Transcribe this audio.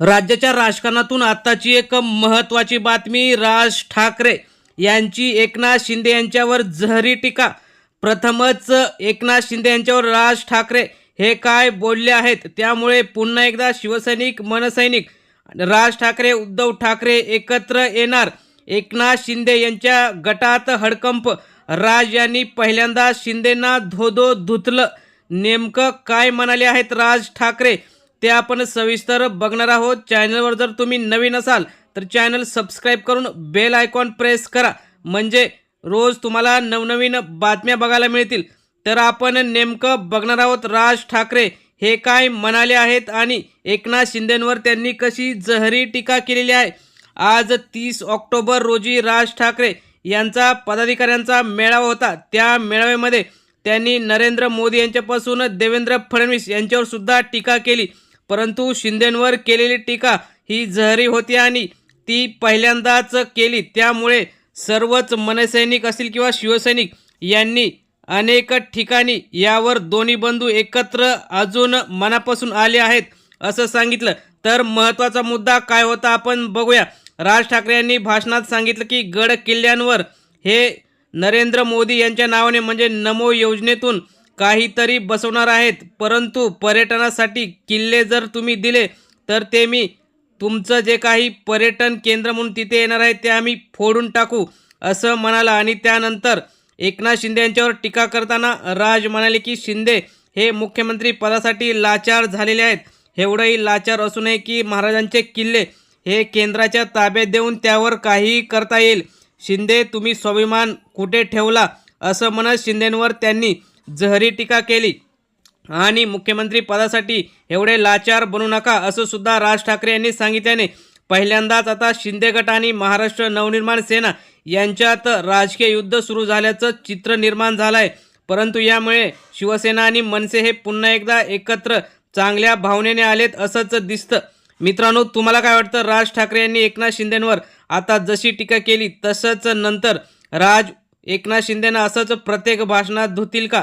राज्याच्या राजकारणातून आत्ताची एक महत्त्वाची बातमी राज ठाकरे यांची एकनाथ शिंदे यांच्यावर जहरी टीका. प्रथमच एकनाथ शिंदे यांच्यावर राज ठाकरे हे काय बोलले आहेत? त्यामुळे पुन्हा एकदा शिवसैनिक मनसैनिक राज ठाकरे उद्धव ठाकरे एकत्र येणार. एकनाथ शिंदे यांच्या गटात हडकंप. राज यांनी पहिल्यांदा शिंदेना धोधो धुतलं. नेमकं काय म्हणाले आहेत राज ठाकरे? ते आपण सविस्तर बघणार आहोत. चॅनलवर जर तुम्ही नवीन असाल तर चॅनल सबस्क्राईब करून बेल आयकॉन प्रेस करा. म्हणजे रोज तुम्हाला नवनवीन बातम्या बघायला मिळतील. तर आपण नेमकं बघणार आहोत राज ठाकरे हे काय म्हणाले आहेत आणि एकनाथ शिंदेंवर त्यांनी कशी जहरी टीका केलेली आहे. आज तीस ऑक्टोबर रोजी राज ठाकरे यांचा पदाधिकाऱ्यांचा मेळावा होता. त्या मेळाव्यामध्ये त्यांनी नरेंद्र मोदी यांच्यापासून देवेंद्र फडणवीस यांच्यावर सुद्धा टीका केली. परंतु शिंदेंवर केलेली टीका ही जहरी होती आणि ती पहिल्यांदाच केली. त्यामुळे सर्वच मनसैनिक असतील किंवा शिवसैनिक यांनी अनेक ठिकाणी यावर दोन्ही बंधू एकत्र अजून मनापासून आले आहेत असं सांगितलं. तर महत्त्वाचा मुद्दा काय होता आपण बघूया. राज ठाकरे यांनी भाषणात सांगितलं की गड किल्ल्यांवर हे नरेंद्र मोदी यांच्या नावाने म्हणजे नमो योजनेतून काहीतरी बसवणार आहेत. परंतु पर्यटनासाठी किल्ले जर तुम्ही दिले तर ते मी तुमचं जे काही पर्यटन केंद्र म्हणून तिथे येणार आहे ते आम्ही फोडून टाकू असं म्हणाला. आणि त्यानंतर एकनाथ शिंदे यांच्यावर टीका करताना राज म्हणाले की शिंदे हे मुख्यमंत्री पदासाठी लाचार झालेले आहेत. एवढंही लाचार असू नये की महाराजांचे किल्ले हे केंद्राच्या ताब्यात देऊन त्यावर काहीही करता येईल. शिंदे तुम्ही स्वाभिमान कुठे ठेवला? असं म्हणत शिंदेंवर त्यांनी जहरी टीका केली. आणि मुख्यमंत्री पदासाठी एवढे लाचार बनू नका असं सुद्धा राज ठाकरे यांनी सांगितल्याने पहिल्यांदाच आता शिंदे गट आणि महाराष्ट्र नवनिर्माण सेना यांच्यात राजकीय युद्ध सुरू झाल्याचं चित्र निर्माण झालं आहे परंतु यामुळे शिवसेना आणि मनसे हे पुन्हा एकदा एकत्र चांगल्या भावनेने आलेत असंच दिसतं. मित्रांनो तुम्हाला काय वाटतं? राज ठाकरे यांनी एकनाथ शिंदेंवर आता जशी टीका केली तसंच नंतर राज एकनाथ शिंदेंना असंच प्रत्येक भाषणात धुतील का?